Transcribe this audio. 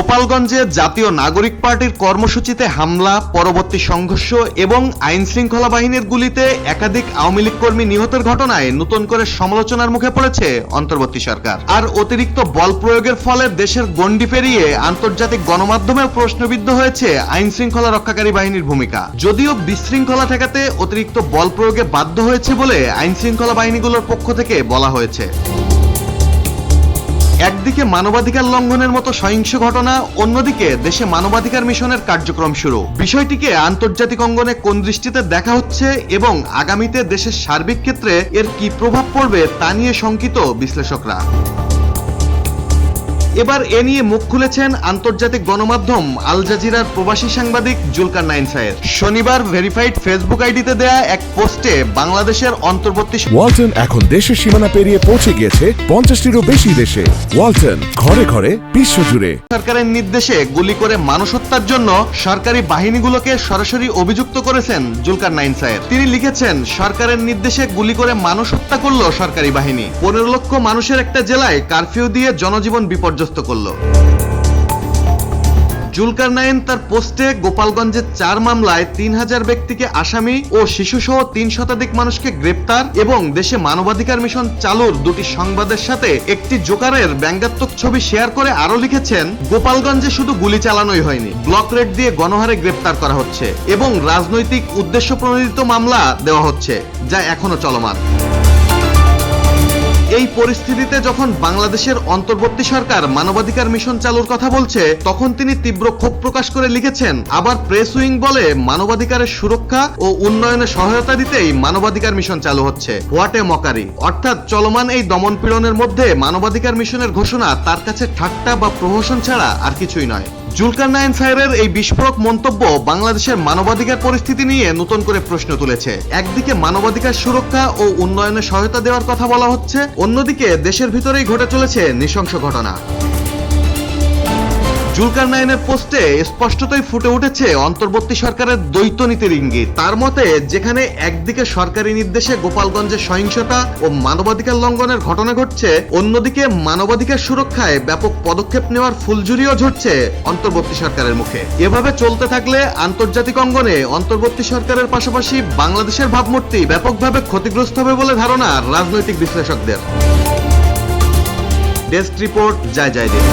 গোপালগঞ্জে জাতীয় নাগরিক পার্টির কর্মসূচিতে হামলা, পরবর্তী সংঘর্ষ এবং আইন শৃঙ্খলা বাহিনীর গুলিতে একাধিক আওয়ামী লীগ কর্মী নিহতের ঘটনায় নতুন করে সমালোচনার মুখে পড়েছে অন্তর্বর্তী সরকার। আর অতিরিক্ত বল প্রয়োগের ফলে দেশের গণ্ডি পেরিয়ে আন্তর্জাতিক গণমাধ্যমেও প্রশ্নবিদ্ধ হয়েছে আইন শৃঙ্খলা রক্ষাকারী বাহিনীর ভূমিকা। যদিও বিশৃঙ্খলা ঠেকাতে অতিরিক্ত বল প্রয়োগে বাধ্য হয়েছে বলে আইন শৃঙ্খলা বাহিনীগুলোর পক্ষ থেকে বলা হয়েছে। একদিকে মানবাধিকার লঙ্ঘনের মতো সহিংস ঘটনা, অন্যদিকে দেশে মানবাধিকার মিশনের কার্যক্রম শুরু। বিষয়টিকে আন্তর্জাতিক অঙ্গনে কোন দৃষ্টিতে দেখা হচ্ছে এবং আগামীতে দেশের সার্বিক ক্ষেত্রে এর কি প্রভাব পড়বে তা নিয়ে শঙ্কিত বিশ্লেষকরা। এবার এ নিয়ে মুখ খুলেছেন আন্তর্জাতিক গণমাধ্যম আল জাজিরার প্রবাসী সাংবাদিক জুলকার নাইন সাহেব শনিবার ভেরিফাইড ফেসবুক আইডিতে দেয়া এক পোস্টে বাংলাদেশের অন্তর্বর্তী ওয়ালটন এখন দেশের সীমানা পেরিয়ে পৌঁছে গিয়েছে পঞ্চাশটিরও বেশি দেশে। ওয়ালটন ঘরে ঘরে বিশ্বজুড়ে সরকারের নির্দেশে গুলি করে মানুষ হত্যার জন্য সরকারি বাহিনীগুলোকে সরাসরি অভিযুক্ত করেছেন জুলকার নাইন সাহেব তিনি লিখেছেন সরকারের নির্দেশে গুলি করে মানুষ হত্যা করল সরকারি বাহিনী। পনেরো লক্ষ মানুষের একটা জেলায় কারফিউ দিয়ে জনজীবন বিপর্যস্ত। করল। জুলকার নাইন তার পোস্টে গোপালগঞ্জের চার মামলায় তিন হাজার ব্যক্তিকে আসামি ও শিশুসহ তিন শতাধিক মানুষকে গ্রেপ্তার এবং দেশে মানবাধিকার মিশন চালুর দুটি সংবাদের সাথে একটি জোকারের ব্যঙ্গাত্মক ছবি শেয়ার করে আরও লিখেছেন, গোপালগঞ্জে শুধু গুলি চালানোই হয়নি, ব্লক রেড দিয়ে গণহারে গ্রেপ্তার করা হচ্ছে এবং রাজনৈতিক উদ্দেশ্য প্রণোদিত মামলা দেওয়া হচ্ছে, যা এখনও চলমান। এই পরিস্থিতিতে যখন বাংলাদেশের অন্তর্বর্তী সরকার মানবাধিকার মিশন চালুর কথা বলছে, তখন তিনি তীব্র ক্ষোভ প্রকাশ করে লিখেছেন, আবার প্রেস উইং বলে মানবাধিকারের সুরক্ষা ও উন্নয়নে সহায়তা দিতেই মানবাধিকার মিশন চালু হচ্ছে। What mockery. অর্থাৎ চলমান এই দমন পীড়নের মধ্যে মানবাধিকার মিশনের ঘোষণা তার কাছে ঠাট্টা বা প্রহসন ছাড়া আর কিছুই নয়। জুলকার নাইন সাহেবের এই বিস্ফোরক মন্তব্য বাংলাদেশের মানবাধিকার পরিস্থিতি নিয়ে নতুন করে প্রশ্ন তুলেছে। একদিকে মানবাধিকার সুরক্ষা ও উন্নয়নে সহায়তা দেওয়ার কথা বলা হচ্ছে, অন্যদিকে দেশের ভিতরেই ঘটে চলেছে নৃশংস ঘটনা। জুলকার নাইনের পোস্টে স্পষ্টতই ফুটে উঠেছে অন্তর্বর্তী সরকারের দ্বৈত নীতির ইঙ্গিত। তার মতে, যেখানে একদিকে সরকারি নির্দেশে গোপালগঞ্জে সহিংসতা ও মানবাধিকার লঙ্ঘনের ঘটনা ঘটছে, অন্যদিকে মানবাধিকার সুরক্ষায় ব্যাপক পদক্ষেপ নেওয়ার ফুলঝুরিও ঝরছে অন্তর্বর্তী সরকারের মুখে। এভাবে চলতে থাকলে আন্তর্জাতিক অঙ্গনে অন্তর্বর্তী সরকারের পাশাপাশি বাংলাদেশের ভাবমূর্তি ব্যাপকভাবে ক্ষতিগ্রস্ত হবে বলে ধারণা রাজনৈতিক বিশ্লেষকদের। ডেস্ক রিপোর্ট, জয় জয় দেব